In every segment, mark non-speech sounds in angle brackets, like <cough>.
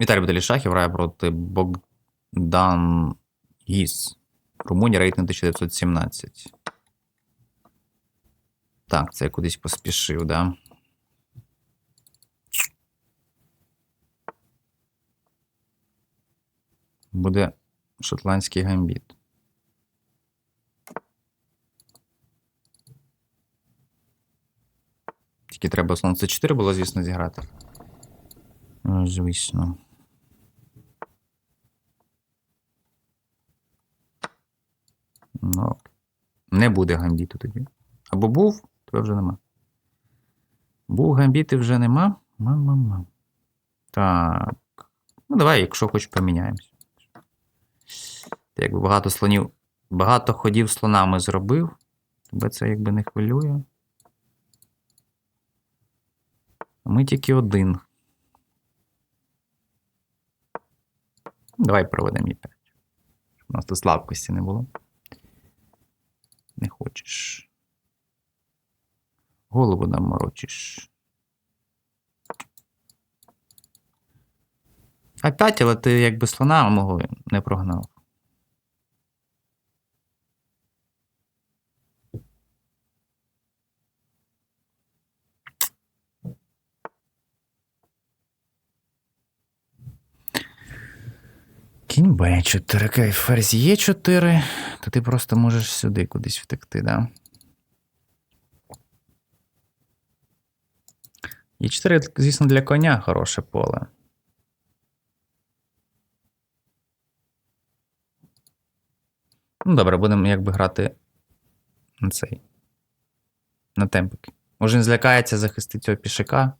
Віталій Баталішахів грає проти Богдан Гіс. Румунія рейтинг 1917. Так, це я кудись поспішив, да? Буде шотландський гамбіт. Тільки треба слон c4 було, звісно, зіграти. Ну, звісно. Ну, не буде гамбіту тоді. Або був, то вже нема. Був гамбіт і вже нема. Мам-мам-мам. Так. Ну, давай, якщо хоч поміняємось. Якби багато слонів, багато ходів слонами зробив. Тебе це якби не хвилює. А Ми тільки один. Давай проведемо Е5. Щоб у нас тут слабкості не було. Не хочеш. Голову нам морочиш. А5, але ти якби слона мого не прогнав. Кінь Б4, кай ферзь Е4, то ти просто можеш сюди кудись втекти, да? Е4, звісно, для коня хороше поле. Ну, добре, будемо якби грати на цей. На темпики. Може, він злякається захистити цього пішака.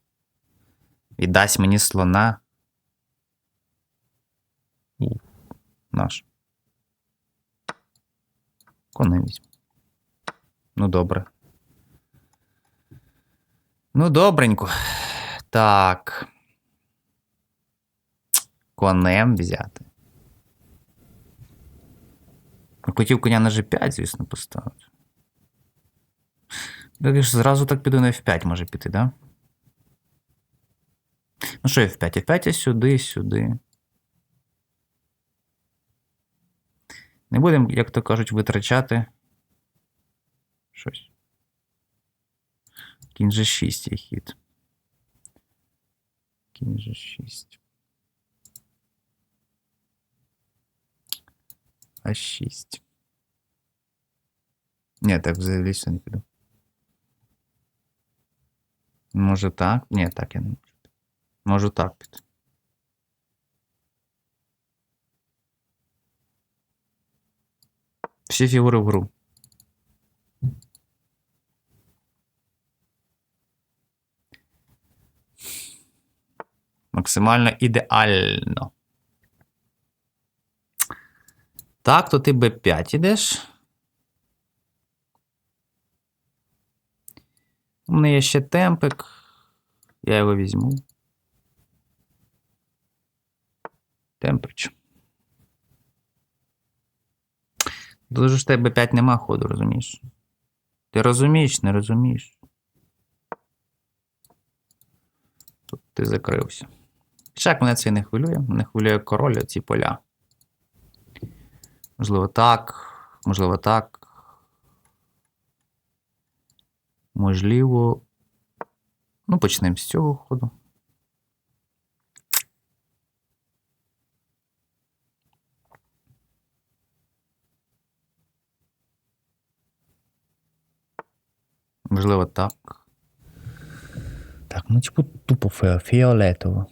Віддасть мені слона. Наш. Конем візьму. Ну, добре. Ну, добренько. Так. Конем взяти. Хотів коня на G5, звісно, поставити. Так ж зразу так піду на F5 може піти, да? Ну що F5? F5 сюди, сюди. Не будемо, як то кажуть, витрачати щось. Кінь G6 є хід. Кінь G6. А6. Ні, так взагалі все не піду. Може так? Ні, так я не можу. Можу так піти. Всі фігури в гру. Максимально ідеально. Так, то ти Б5 ідеш. У мене є ще темпик. Я його візьму. Темпич. Дуже ж тебе 5 нема ходу, розумієш? Ти розумієш, не розумієш. Тут ти закрився. Шак мене це не хвилює. Мене хвилює король ці поля. Можливо, так. Можливо, так. Можливо. Ну, почнемо з цього ходу. Можливо, так. Так, ну типу тупо фіолетово.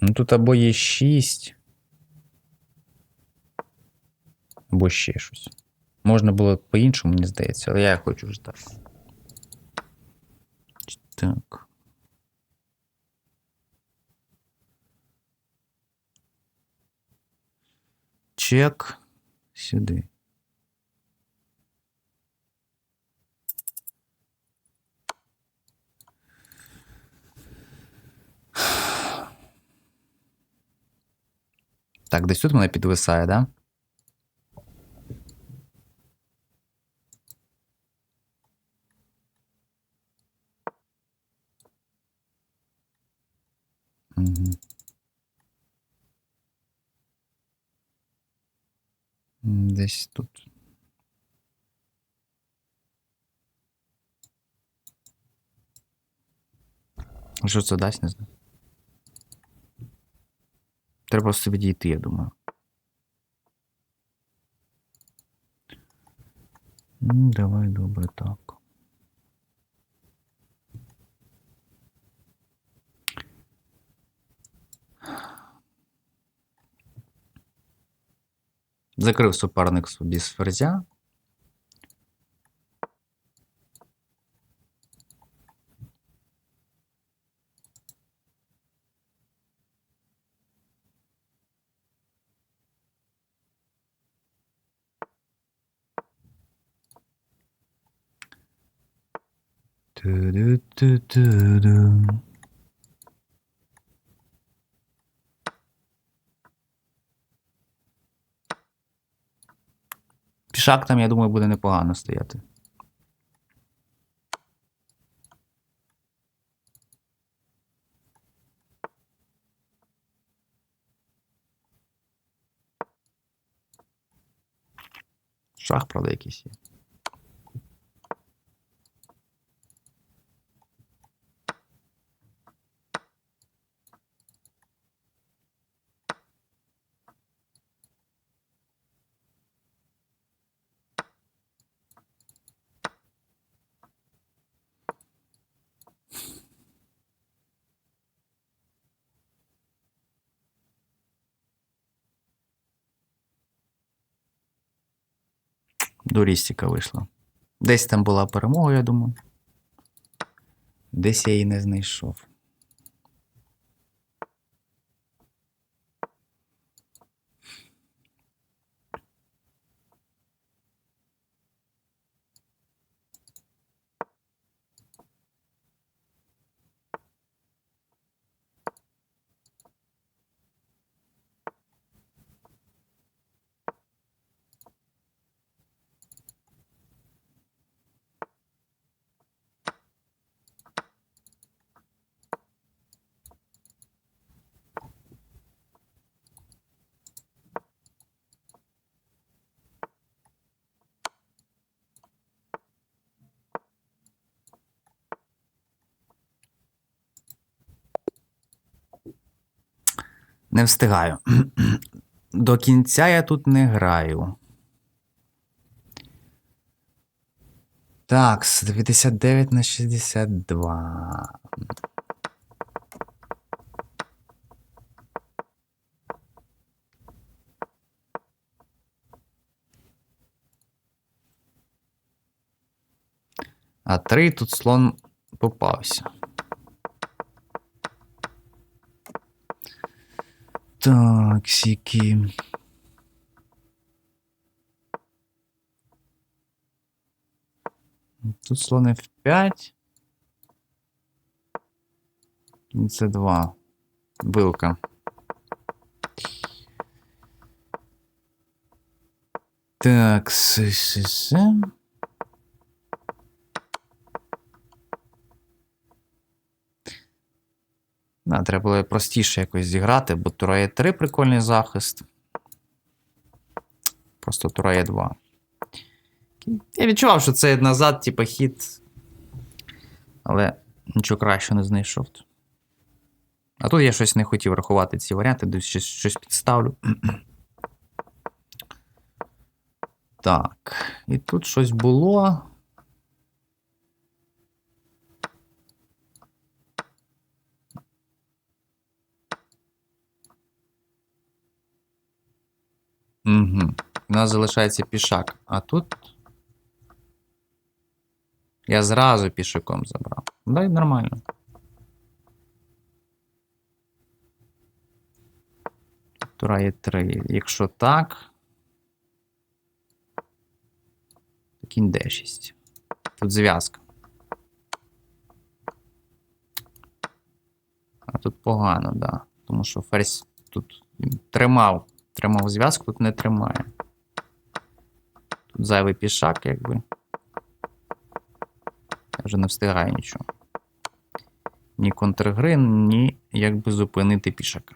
Ну тут або є 6. Або ще щось. Можна було по-іншому, мені здається, але я хочу вже так. Так. Чек сюди. <sighs> Так, десь тут мене підвисає, да? Угу. Десь тут. Що це дасть, не знаю. Треба просто відійти, я думаю. Ну, давай, добре, так. Закрив суперник собі з ферзя. Ту-ду-ту-ту-ду. Пішак там, я думаю, буде непогано стояти. Шах, правда, якийсь є. До Рістіка вийшла. Десь там була перемога, я думаю. Десь я її не знайшов. Не встигаю. <clears throat> До кінця я тут не граю. Так, з 99 на 62. А три тут слон попався. Так, сіки. Тут слон F5. Це 2. Вилка. Так, с, с, с. Да, треба було простіше якось зіграти, бо Тура є 3 прикольний захист. Просто Тура є 2. Я відчував, що це назад, типа, хід. Але нічого кращого не знайшов. А тут я щось не хотів рахувати ці варіанти, десь щось, щось підставлю. <clears throat> Так. І тут щось було. У нас залишається пішак. А тут. Я зразу пішаком забрав. Да, і нормально. Тура є 3. Якщо так. то Кінь D6. Тут зв'язка. А тут погано, да. Тому що ферзь тут тримав Тримав зв'язку, тут не тримає. Тут зайвий пішак, якби. Я вже не встигаю нічого. Ні контргри, ні якби зупинити пішака.